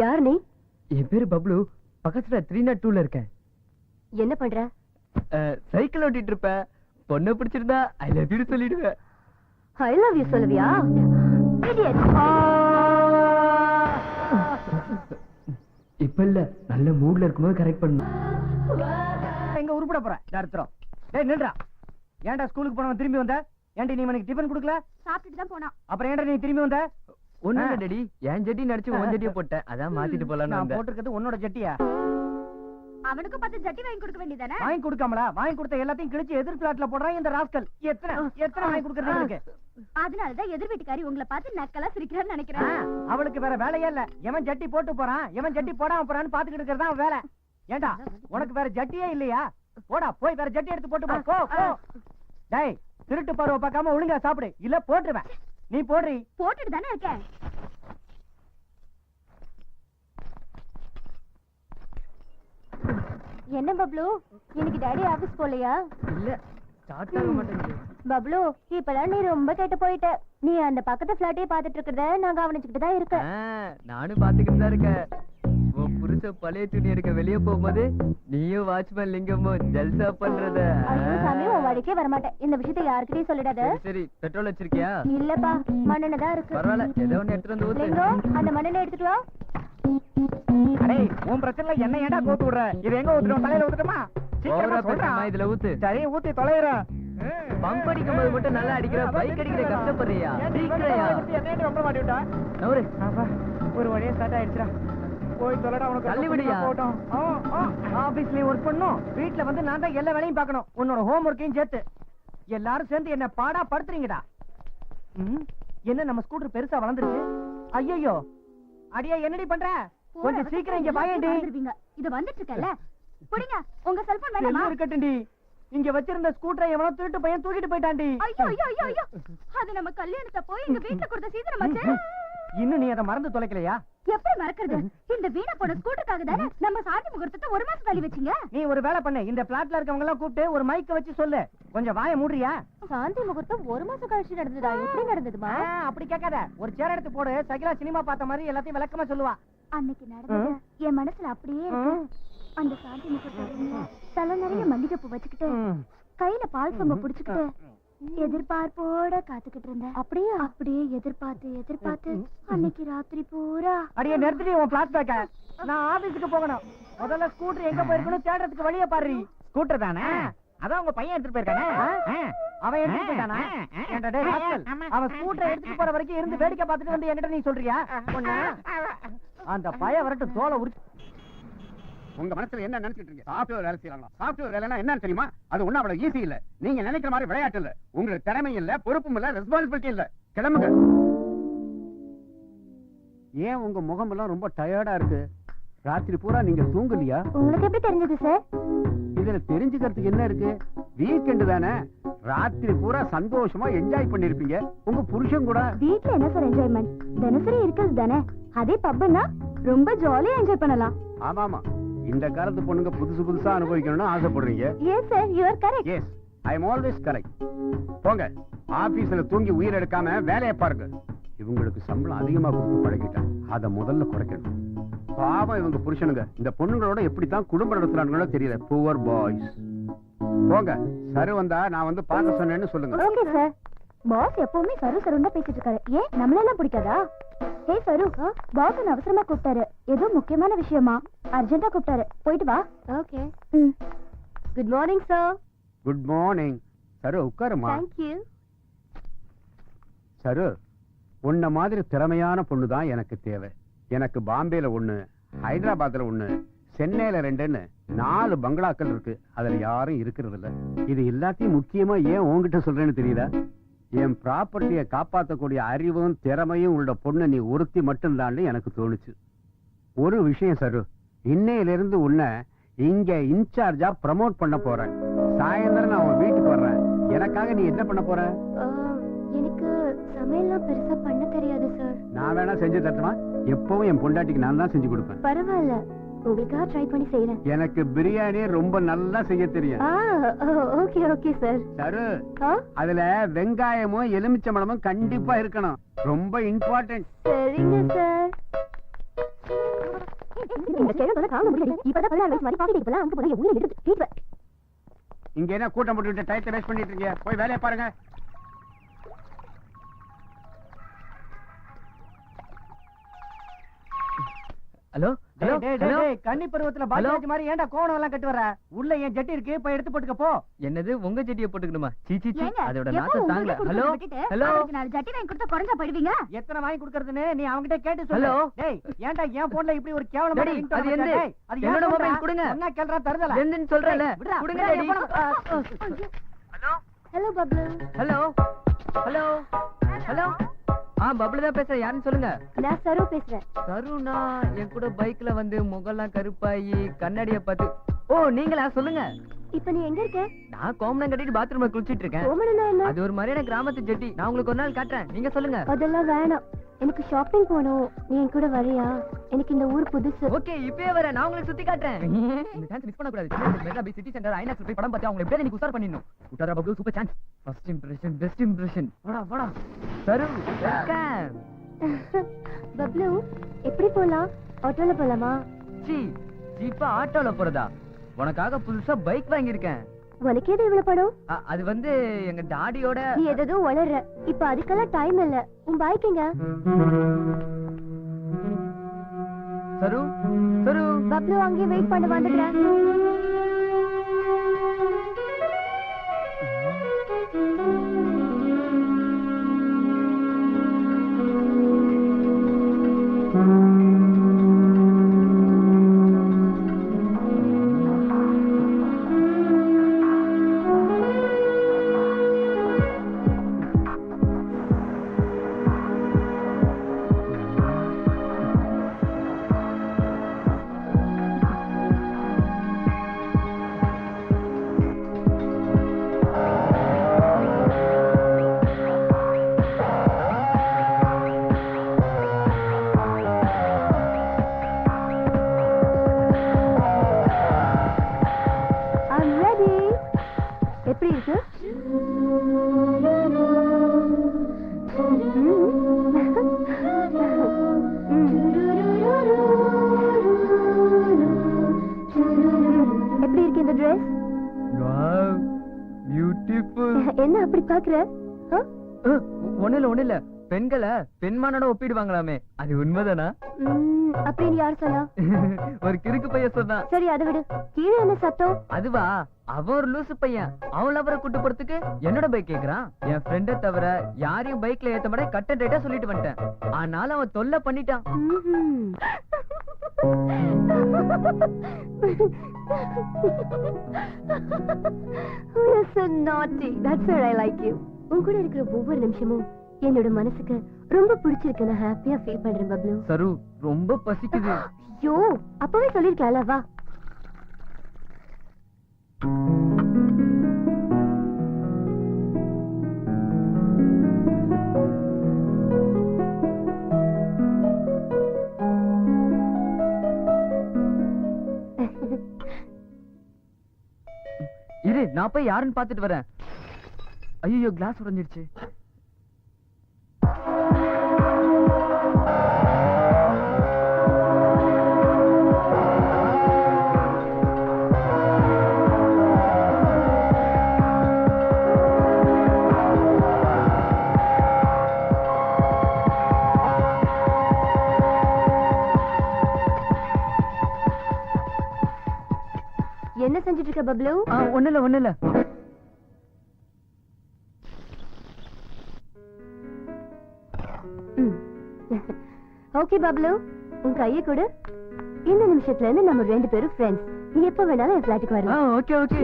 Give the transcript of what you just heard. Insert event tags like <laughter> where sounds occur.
யார் நீ? என் பேரு பப்ளு. பக்கத்துல த்ரீ நாட் டூல இருக்கேன். என்ன பண்ற? சைக்கிள் ஓட்டிட்டு இருப்பேன். பொண்ணை பிடிச்சிருந்தா ஐ லவ் யூ சொல்லிடுவேன். ஐ லவ் யூ சொல்லுவியா? Idiot. இப்ப இல்ல நல்ல மூட்ல இருக்கும்போது கரெக்ட் பண்ணு எங்க உருப்பட போற? தரித்திரம் டேய் நில்றா. ஏன்டா ஸ்கூலுக்கு போனவன் திரும்பி வந்த? ஏன்டி நீ எனக்கு டிபன் கொடுக்கல? சாப்பிட்டுட்டு தான் போனான். அப்புறம் ஏன்டா நீ திரும்பி வந்த? ஒண்ணு. இல்ல டேடி என் ஜட்டி நடிச்சு உன் ஜட்டியை போட்டேன். அதான் மாத்திட்டு போலான்னு நான் வந்தேன். போட்டிருக்கிறது உன்னோட ஜட்டியா அவனுக்கும் பார்த்து ஜட்டி வாங்கி கொடுக்க வேண்டியதானே? வாங்கி கொடுக்காமலா? வாங்கி கொடுத்த எல்லாத்தையும் கிழிச்சு எதிர் பிளாட்ல போடுறான் இந்த ராஸ்கல் எத்தனை எத்தனை வாங்கி கொடுக்கறது இருக்கு அதனாலதான் எதிர் வீட்டுக்காரி உங்களை பார்த்து நக்கலா சிரிக்கிறான்னு நினைக்கிறேன். அவளுக்கு வேற வேலையே இல்ல. எவன் ஜட்டி போட்டு போறான் எவன் ஜட்டி போடாம போறான்னு பாத்துக்கிட்டு இருக்கிறதா வேலை. ஏண்டா உனக்கு வேற ஜட்டியே இல்லையா? போடா போய் வேற ஜட்டி எடுத்து போட்டு போ. டேய் திருட்டு பருவ பார்க்காம ஒழுங்கா சாப்பிடு. இல்ல போட்டுருவேன். நீ போடுறி. போட்டுட்டு தானே இருக்கேன். என்ன பப்ளு? இன்னைக்கு டாடி ஆபீஸ் போலையா இல்ல ஸ்டார்ட் ஆக மாட்டேங்குது. பப்ளு இப்பதான் நீ ரொம்ப கெட்டு போயிட்ட. நீ அந்த பக்கத்து பிளாட்டே பாத்துட்டு இருக்கிறத நான் கவனிச்சுக்கிட்டு தான் இருக்கேன். நானும் பாத்துக்கிட்டு தான் இருக்கேன். உன் புருஷ பழைய துணி எடுக்க வெளிய போகும்போது நீயும் வாட்ச்மேன் லிங்கமும் ஜல்சா பண்றத. சாமி உன் வழிக்கே வரமாட்டேன். இந்த விஷயத்தை யாருக்கிட்டையும் சொல்லிடாத. சரி, பெட்ரோல் வச்சிருக்கியா? இல்லப்பா மண்ணெண்ணெய் தான் இருக்கு. பரவாயில்ல ஏதோ ஒண்ணு எடுத்துட்டு வந்து லிங்கம் அந்த மண்ணெண்ணெய் எடுத்துட்டு வா. அடே உன் பிரச்சனை என்ன ஏன்டா கோத்து விடுற? இது எங்க ஊத்துறோம் தலையில ஊத்துட்டுமா? சீக்கிரமா சொல்றா. இதுல ஊத்து. சரி ஊத்தி தொலைறேன் பம்ப் அடிக்கும் போது மட்டும் நல்லா அடிக்கிற பைக் அடிக்கிற கஷ்டப்படுறியா? சீக்கிரையா ரொம்ப மாட்டி விட்டா? நவரு ஒரு வழியா ஸ்டார்ட் ஆயிடுச்சுடா. போய் தொலைடா உனக்கு தள்ளி விடுயா. போட்டோம் ஆபீஸ்லயும் ஒர்க் பண்ணும் வீட்ல வந்து நான் தான் எல்லா வேலையும் பார்க்கணும். உன்னோட ஹோம் ஒர்க்கையும் சேர்த்து. எல்லாரும் சேர்ந்து என்ன பாடா படுத்துறீங்கடா. என்ன நம்ம ஸ்கூட்டர் பெருசா வளர்ந்துருக்கு ஐயோ அடியா என்னடி பண்ற? கொஞ்சம் சீக்கிரம் இங்க வாயேண்டி. வந்துருவீங்க. இது வந்துட்டு இருக்கல புடிங்க உங்க செல்போன் எல்லாம் இருக்கட்டும்டி. இங்க வச்சிருந்த ஸ்கூட்டரை எவனோ திருட்டு பையன் தூக்கிட்டு போயிட்டான்டி. ஐயோ ஐயோ ஐயோ ஐயோ. அது நம்ம கல்யாணத்தை போய் எங்க வீட்டுல கொடுத்த சீதனமாச்சு இன்னும் நீ அதை மறந்து தொலைக்கலையா? எப்படி மறக்கிறது? இந்த வீணா போன ஸ்கூட்டருக்காக தானே நம்ம சாந்தி முகூர்த்தத்தை ஒரு மாசம் தள்ளி வச்சீங்க? நீ ஒரு வேலை பண்ணு. இந்த பிளாட்ல இருக்கவங்க எல்லாம் கூப்பிட்டு ஒரு மைக்க வச்சு சொல்லு. கொஞ்சம் வாயை மூடுறியா? சாந்தி முகூர்த்தம் ஒரு மாசம் கழிச்சு நடந்ததா? எப்படி நடந்ததுமா? அப்படி கேட்காத. ஒரு சேர் எடுத்து போடு. சகிலா சினிமா பார்த்த மாதிரி எல்லாத்தையும் விளக்கமா சொல்லுவா. அன்னைக்கு நடந்தது என் மனசுல அப்படியே இருக்கு. அந்த சாந்தி முகூர்த்தம் தலை நிறைய மல்லிகை பூ வச்சுக்கிட்டு கையில பால் சொம்ப புடிச்சுக்கிட்டு எதிர்பார்ப்போட காத்துக்கிட்டு இருந்தேன் அப்படியே அப்படியே எதிர்பார்த்து எதிர்பார்த்து அன்னைக்கு ராத்திரி பூரா. அடியே நிறுத்திடி உன் பிளாஸ்பேக்க நான் ஆபீஸ்க்கு போகணும். முதல்ல ஸ்கூட்டர் எங்க போயிருக்கணும் தேடுறதுக்கு வழிய பாரு. ஸ்கூட்டர் தானே? அதான் உங்க பையன் எடுத்துட்டு போயிருக்கானே? அவன் எடுத்துட்டு போயிட்டானா? அவன் ஸ்கூட்டரை எடுத்துட்டு போற வரைக்கும் இருந்து வேடிக்கை பார்த்துட்டு வந்து என்கிட்ட நீ சொல்றியா? பொண்ணு அந்த பைய வரட்டும் தோலை உரிச்சு உங்க மனசுல என்ன நினைச்சிட்டு இருக்கீங்க? சாஃப்ட்வேர் வேலை செய்யலாம் சாஃப்ட்வேர் வேலைன்னா என்னன்னு தெரியுமா? அது ஒண்ணும் அவ்வளவு ஈஸி இல்ல. நீங்க நினைக்கிற மாதிரி விளையாட்டு இல்ல. உங்களுக்கு திறமை இல்ல பொறுப்பும் இல்ல ரெஸ்பான்சிபிலிட்டி இல்ல. கிளம்புங்க. ஏன் உங்க முகம் எல்லாம் ரொம்ப டயர்டா இருக்கு? ராத்திரி பூரா நீங்க தூங்கலையா? உங்களுக்கு எப்படி தெரிஞ்சது சார் இதுல தெரிஞ்சுக்கிறதுக்கு என்ன இருக்கு? வீக்கெண்ட் தானே. ராத்திரி பூரா சந்தோஷமா என்ஜாய் பண்ணிருப்பீங்க. உங்க புருஷன் கூட. வீட்ல என்ன சார் என்ஜாய்மெண்ட் தினசரி இருக்கிறது தானே. அதே பப்புன்னா ரொம்ப ஜாலியா என்ஜாய் பண்ணலாம். ஆமாமா. இந்த காலத்து பொண்ணுங்க புதுசு புதுசா அனுபவிக்கணும்னு ஆசைப்படுறீங்க. Yes sir you are correct yes I am always correct போங்க ஆபீஸ்ல தூங்கி உயிர் எடுக்காம வேலையை பாருங்க. இவங்களுக்கு சம்பளம் அதிகமா கொடுத்து பழகிட்டேன் அத முதல்ல குறைக்கணும். பாவம் இவங்க புருஷனுங்க. இந்த பொண்ணுங்களோட எப்படித்தான் குடும்பம் நடத்துறாங்களோ தெரியல. புவர் பாய்ஸ் போங்க சரு வந்தா நான் வந்து பார்க்க சொன்னேன்னு சொல்லுங்க. ஓகே சார் பாஸ் எப்பவுமே சரு சருண்டா பேசிட்டு இருக்காரு ஏன் நம்மளெல்லாம் பிடிக்காதா? ஹே சரு பாஸ் என்ன அவசரமா கூப்பிட்டாரு. ஏதோ முக்கியமான விஷயமா? அர்ஜென்ட்டா கூப்பிட்டாரு. போயிட்டு வா. Okay good morning sir good morning சரு உட்காருமா? தேங்க் யூ சரு உன்ன மாதிரி திறமையான பொண்ணு தான் எனக்கு தேவை. எனக்கு பாம்பேல ஒண்ணு ஹைதராபாத்ல ஒண்ணு சென்னையில ரெண்டுன்னு நாலு பங்களாக்கள் இருக்கு. அதுல யாரும் இருக்கிறது இல்ல இது எல்லாத்தையும் முக்கியமா ஏன் உன்கிட்ட சொல்றேன்னு தெரியுதா? என் ப்ராப்பர்ட்டியை காப்பாத்தக்கூடிய அறிவும் திறமையும் உள்ள பொண்ணு நீ ஒருத்தி மட்டும்தான்னு எனக்கு தோணுச்சு. ஒரு விஷயம் சரு இன்னையில இருந்து உன்னை இங்க இன்சார்ஜா ப்ரமோட் பண்ண போறேன். சாயந்தரம் நான் உன் வீட்டுக்கு வர்றேன். எனக்காக நீ என்ன பண்ண போற? எனக்கு சமையல்லாம் பெருசா பண்ண தெரியாது சார். நான் வேணா செஞ்சு தரட்டுமா? எப்பவும் என் பொண்டாட்டிக்கு நான் தான் செஞ்சு கொடுப்பேன். பரவாயில்ல. உங்களுக்காக ட்ரை பண்ணி செய்யறேன் எனக்கு பிரியாணி ரொம்ப நல்லா செய்ய தெரியும். ஆ ஓகே ஓகே சார் சரு ஆ? அதுல வெங்காயமும் எலுமிச்சம்பழமும் கண்டிப்பா இருக்கணும். ரொம்ப இம்பார்ட்டன்ட் சரிங்க சார் இந்த கிழமை காண முடியல. இப்பதான் பதினாறு வயசு மாதிரி காஃபி டேக்கு அங்க போனா உயிரை எடுத்து தீர்ப்பேன் இங்க என்ன கூட்டம் போட்டுக்கிட்டு டயத்தை வேஸ்ட் பண்ணிட்டு இருக்கீங்க போய் வேலையை பாருங்க. ஹலோ கன்னி பருவத்துல பாக்கியராஜ் மாதிரி ஏன்டா கோணம் எல்லாம் கட்டு வர உள்ள என் ஜட்டி இருக்கு போய் எடுத்து போட்டுக்க போ என்னது உங்க செடியை போட்டுக்கணுமா? சீ சீ சீ ஏங்க, அதோட நாத்த தாங்கல. ஹலோ விட்டுட்டு, ஹலோ அவருக்கு நாலு ஜட்டி வாங்கி கொடுத்தா குறைஞ்சா போயிடுவீங்க? எத்தனை வாங்கி கொடுக்கறதுன்னு நீ அவன்கிட்ட கேட்டு சொல்லு. டேய் ஏன்டா என் போன்ல இப்படி ஒரு டேடி, ringtone அது? டேய், அது என்னோட? கொடுங்க. சொன்னா கேளுடா, தருதல. என்னன்னு கொடுங்க பப்ளு ஹலோ ஹலோ ஹலோ ஆ பப்ளு தான் பேசுறேன். யாருன்னு சொல்லுங்க. நான் சரு பேசுறேன். சருணா என் கூட பைக்ல வந்து முகம்லாம் கருப்பாயி கண்ணாடிய பார்த்து ஓ நீங்களா? சொல்லுங்க. இப்ப நீ எங்க இருக்க? நான் கோமணம் கட்டிட்டு பாத்ரூம்ல குளிச்சிட்டு இருக்கேன். கோமணம்னா என்ன? அது ஒரு மாதிரியான கிராமத்து ஜெட்டி. நான் உங்களுக்கு ஒரு நாள் காட்டுறேன். நீங்க சொல்லுங்க. அதெல்லாம் வேணாம். எனக்கு ஷாப்பிங் போகணும். நீ என் கூட வரியா? எனக்கு இந்த ஊர் புதுசு. ஓகே இப்பவே வரேன் நான் உங்களுக்கு சுத்தி காட்டுறேன். இந்த சான்ஸ் மிஸ் பண்ண கூடாது mega B city center Inox போய் படம் பார்த்து அவங்க எப்படியே நீங்க உசார் பண்ணிடணும். உட்டாரா Bablu super chance first impression best impression வாடா வாடா. சரு வெல்கம் பப்ளு எப்படி போலாம்? ஆட்டோல போலாமா? சி ஜீப்பா ஆட்டோல போறதா? உனக்காக புதுசா பைக் வாங்கியிருக்கேன். உனக்கு எது இவ்வளவு படம்? அது வந்து எங்க டாடியோட நீ எதோ வளர்ற இப்ப அதுக்கெல்லாம் டைம் இல்ல. உன் பைக் எங்க சரு சரு. பப்ளு அங்கேயே வெயிட் பண்ண வந்துடுறேன். I'm எப்படி இருக்கு? எப்படி இருக்கு இந்த ட்ரெஸ் பியூட்டிஃபுல் என்ன அப்படி பாக்குற? ஒண்ணு இல்ல ஒண்ணு இல்ல. பெண்களை பெண்மானோட ஒப்பிடுவாங்களாமே. அது உண்மைதானா? அப்படின்னு யார் சொன்னா? <laughs> ஒரு கிறுக்கு பையன் சொன்னான் சரி அதை விடு. கீழே என்ன சத்தம்? அதுவா? அவன் ஒரு லூசு பையன். அவன் லவரை கூட்டு போறதுக்கு என்னோட பைக் கேக்குறான். என் ஃப்ரெண்ட தவிர யாரையும் பைக்ல ஏத்த மாட்டே கட் அண்ட் ரைட்டா சொல்லிட்டு வந்துட்டேன். ஆனாலும் அவன் தொல்லை பண்ணிட்டான். ம்ஹும். <laughs> You're so naughty. That's why I like you. உன் கூட இருக்கிற ஒவ்வொரு நிமிஷமும் என்னோட மனசுக்கு ரொம்ப பிடிச்சிருக்கு நான் ஹாப்பியா ஃபீல் பண்றேன் பப்ளு. சரு ரொம்ப பசிக்குது. ஐயோ அப்பவே சொல்லிருக்கலாம்ல வா. இரு நான் போய் யாருன்னு பாத்துட்டு வரேன். ஐயோ கிளாஸ் உடைஞ்சிருச்சு இருக்க பப்ளு? ஒண்ணும் இல்ல ஓகே பப்ளு. உன் கையை கொடு. இந்த நிமிஷத்துல இருந்து நம்ம ரெண்டு பேரும் ஃப்ரெண்ட்ஸ் நீ எப்ப வேணாலும் என் ஃபிளாட்டுக்கு வரலாம். Okay okay.